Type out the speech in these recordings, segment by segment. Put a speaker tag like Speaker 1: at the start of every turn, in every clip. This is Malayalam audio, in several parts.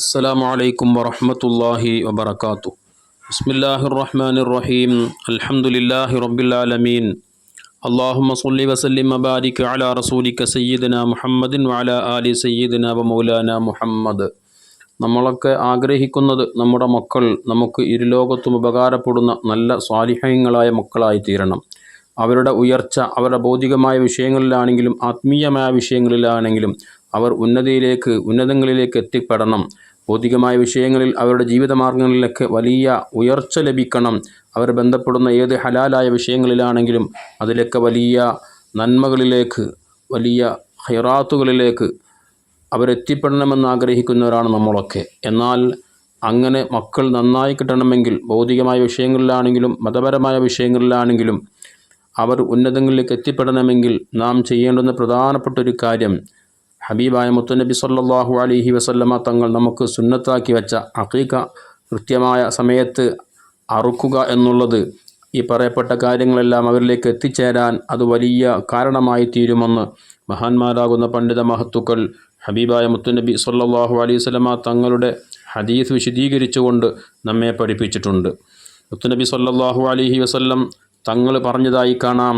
Speaker 1: السلام عليكم ورحمة الله وبركاته بسم الله الرحمن الرحيم الحمد لله رب العالمين اللهم صل وسلم وبارك على رسولك سيدنا محمد وعلى آل سيدنا ومولانا محمد നമ്മളൊക്കെ ആഗ്രഹിക്കുന്നത് നമ്മുടെ മക്കൾ നമുക്ക് ഇരുലോകത്തും ഉപകാരപ്പെടുന്ന നല്ല സ്വാലിഹ്യങ്ങളായ മക്കളായി തീരണം അവരുടെ ഉയർച്ച അവരുടെ ഭൗതികമായ വിഷയങ്ങളിലാണെങ്കിലും ആത്മീയമായ വിഷയങ്ങളിലാണെങ്കിലും അവർ ഉന്നതിയിലേക്ക് ഉന്നതങ്ങളിലേക്ക് എത്തിപ്പെടണം ഭൗതികമായ വിഷയങ്ങളിൽ അവരുടെ ജീവിതമാർഗങ്ങളിലൊക്കെ വലിയ ഉയർച്ച ലഭിക്കണം. അവർ ബന്ധപ്പെടുന്ന ഏത് ഹലാലായ വിഷയങ്ങളിലാണെങ്കിലും അതിലൊക്കെ വലിയ നന്മകളിലേക്ക് വലിയ ഹൈറാത്തുകളിലേക്ക് അവരെത്തിപ്പെടണമെന്ന് ആഗ്രഹിക്കുന്നവരാണ് നമ്മളൊക്കെ. എന്നാൽ അങ്ങനെ മക്കൾ നന്നായി കിട്ടണമെങ്കിൽ ഭൗതികമായ വിഷയങ്ങളിലാണെങ്കിലും മതപരമായ വിഷയങ്ങളിലാണെങ്കിലും അവർ ഉന്നതങ്ങളിലേക്ക് എത്തിപ്പെടണമെങ്കിൽ നാം ചെയ്യേണ്ടുന്ന പ്രധാനപ്പെട്ട ഒരു കാര്യം ഹബീബായ മുത്തുനബി സല്ലാഹു അലഹി വസല്ലമ തങ്ങൾ നമുക്ക് സുന്നത്താക്കി വെച്ച അക്കീക്ക കൃത്യമായ സമയത്ത് അറുക്കുക എന്നുള്ളത് ഈ പറയപ്പെട്ട കാര്യങ്ങളെല്ലാം അവരിലേക്ക് എത്തിച്ചേരാൻ അത് വലിയ കാരണമായി തീരുമെന്ന് മഹാന്മാരാകുന്ന പണ്ഡിത മഹത്തുക്കൾ ഹബീബായ മുത്തുനബി സല്ലാഹു അലൈഹി വസല്ലമ തങ്ങളുടെ ഹദീസ് വിശദീകരിച്ചുകൊണ്ട് നമ്മെ പഠിപ്പിച്ചിട്ടുണ്ട്. മുത്തുനബി സല്ലാഹു അലൈഹി വസല്ലം തങ്ങൾ പറഞ്ഞതായി കാണാം.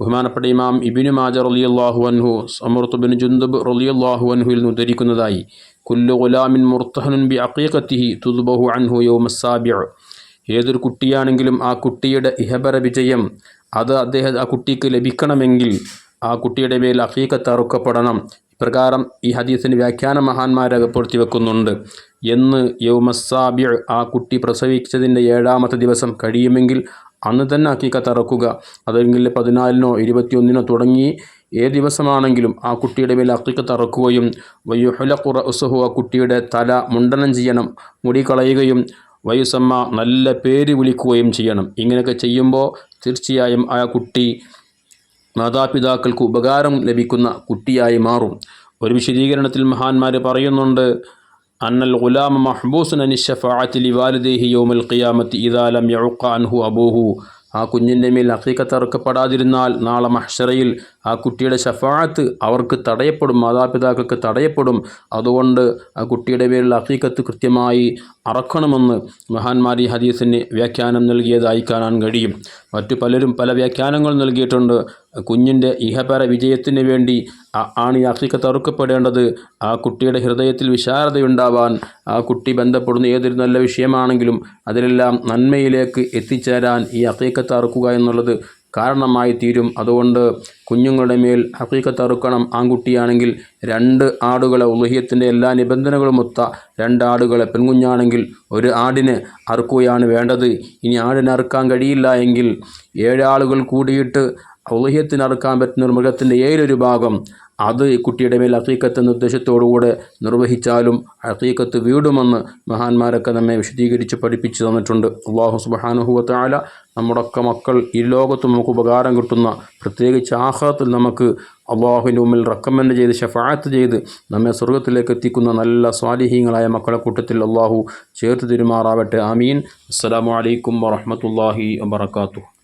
Speaker 1: ബഹുമാനപ്പെട്ട ഇമാം ഇബിനു മാജ റലിയല്ലാഹു അൻഹു സമൃത്ത് ബിൻ ജുന്ദബ് റലിയല്ലാഹു അൻഹുയിൽ നിന്ന് ഉദ്ധരിക്കുന്നതായി. കുല്ലു ഗുലാമിൻ മുർത്തഹനുൻ ബി അക്കീഖത്തിഹി തുദ്ബഹു അൻഹു യൗമസാബിഅ ഏതൊരു കുട്ടിയാണെങ്കിലും ആ കുട്ടിയുടെ ഇഹബര വിജയം അത് അദ്ദേഹം ആ കുട്ടിക്ക് ലഭിക്കണമെങ്കിൽ ആ കുട്ടിയുടെ മേൽ അക്കീക്കത്ത് അറുക്കപ്പെടണം. ഇപ്രകാരം ഈ ഹദീസിന് വ്യാഖ്യാന മഹാന്മാർ രേഖപ്പെടുത്തി വെക്കുന്നുണ്ട്. എന്ന് യൗമസാബിയ ആ കുട്ടി പ്രസവിച്ചതിന്റെ ഏഴാമത്തെ ദിവസം കഴിയുമെങ്കിൽ അന്ന് തന്നെ അക്കീക്കത്ത് തറക്കുക അതെങ്കിൽ പതിനാലിനോ ഇരുപത്തിയൊന്നിനോ തുടങ്ങി ഏത് ദിവസമാണെങ്കിലും ആ കുട്ടിയുടെ മേൽ അക്കീക്കത്ത് അറക്കുകയും വയ്യുഹുലഖുറ ഉസഹു ആ കുട്ടിയുടെ തല മുണ്ടനം ചെയ്യണം മുടി കളയുകയും വയുസമ്മ നല്ല പേര് വിളിക്കുകയും ചെയ്യണം. ഇങ്ങനെയൊക്കെ ചെയ്യുമ്പോൾ തീർച്ചയായും ആ കുട്ടി മാതാപിതാക്കൾക്ക് ഉപകാരം ലഭിക്കുന്ന കുട്ടിയായി മാറും. ഒരു വിശദീകരണത്തിൽ മഹാന്മാർ പറയുന്നുണ്ട് അന്നൽ عن الشفاعة അനിഷഫാഅത്തി يوم القيامة ഖിയാമത്തി ഇദാലം يعق അൻഹു അബൂഹു ആ കുഞ്ഞിന്റെ മേൽ അക്കീക്കത്ത് അറുക്കപ്പെടാതിരുന്നാൽ നാളെ മഹ്ഷറയിൽ ആ കുട്ടിയുടെ ഷഫാത്ത് അവർക്ക് തടയപ്പെടും മാതാപിതാക്കൾക്ക് തടയപ്പെടും. അതുകൊണ്ട് ആ കുട്ടിയുടെ പേരിൽ അക്കീക്കത്ത് കൃത്യമായി അറക്കണമെന്ന് മഹാന്മാരി ഹദീസിന് വ്യാഖ്യാനം നൽകിയതായി കാണാൻ കഴിയും. മറ്റു പലരും പല വ്യാഖ്യാനങ്ങൾ നൽകിയിട്ടുണ്ട്. കുഞ്ഞിന്റെ ഇഹപര വിജയത്തിന് വേണ്ടി ആണ് ഈ അക്കീക്കത്ത് തറുക്കപ്പെടേണ്ടത്. ആ കുട്ടിയുടെ ഹൃദയത്തിൽ വിശാലതയുണ്ടാവാൻ ആ കുട്ടി ബന്ധപ്പെടുന്ന ഏതൊരു നല്ല വിഷയമാണെങ്കിലും അതിലെല്ലാം നന്മയിലേക്ക് എത്തിച്ചേരാൻ ഈ അക്കീക്കത്ത് തറുക്കുക എന്നുള്ളത് കാരണമായി തീരും. അതുകൊണ്ട് കുഞ്ഞുങ്ങളുടെ മേൽ ഹക്കീക്കത്ത് അറുക്കണം ആൺകുട്ടിയാണെങ്കിൽ രണ്ട് ആടുകളെ ഉലഹിയത്തിന്റെ എല്ലാ നിബന്ധനകളും ഒത്ത രണ്ട് ആടുകളെ പെൺകുഞ്ഞാണെങ്കിൽ ഒരു ആടിനെ അറുക്കുകയാണ് വേണ്ടത്. ഇനി ആടിനെ അറുക്കാൻ കഴിയില്ല എങ്കിൽ ഏഴാളുകൾ കൂടിയിട്ട് ഉലഹിയത്തിന് അറുക്കാൻ പറ്റുന്ന ഒരു മൃഗത്തിന്റെ ഏഴൊരു ഭാഗം അത് ഈ കുട്ടിയുടെ മേൽ അക്കീക്കത്ത് നിർദ്ദേശത്തോടുകൂടെ നിർവഹിച്ചാലും അക്കീക്കത്ത് വീടുമെന്ന് മഹാന്മാരൊക്കെ നമ്മെ വിശദീകരിച്ച് പഠിപ്പിച്ചു തന്നിട്ടുണ്ട്. അള്ളാഹു സുബാനുഹുവത്തായ നമ്മുടെയൊക്കെ മക്കൾ ഈ ലോകത്ത് നമുക്ക് ഉപകാരം കിട്ടുന്ന പ്രത്യേകിച്ച് ആഹ്ലത്തിൽ നമുക്ക് അള്ളാഹുവിന്റെ മുമ്പിൽ റെക്കമെൻഡ് ചെയ്ത് ഷഫായത്ത് ചെയ്ത് നമ്മെ സ്വർഗത്തിലേക്ക് എത്തിക്കുന്ന നല്ല സ്വാലിഹീങ്ങളായ മക്കളെ കൂട്ടത്തിൽ അള്ളാഹു ചേർത്ത് തിരുമാറാവട്ടെ. ആമീൻ. അസ്സാം വലൈക്കും വറഹമത്തല്ലാഹി വാത്തു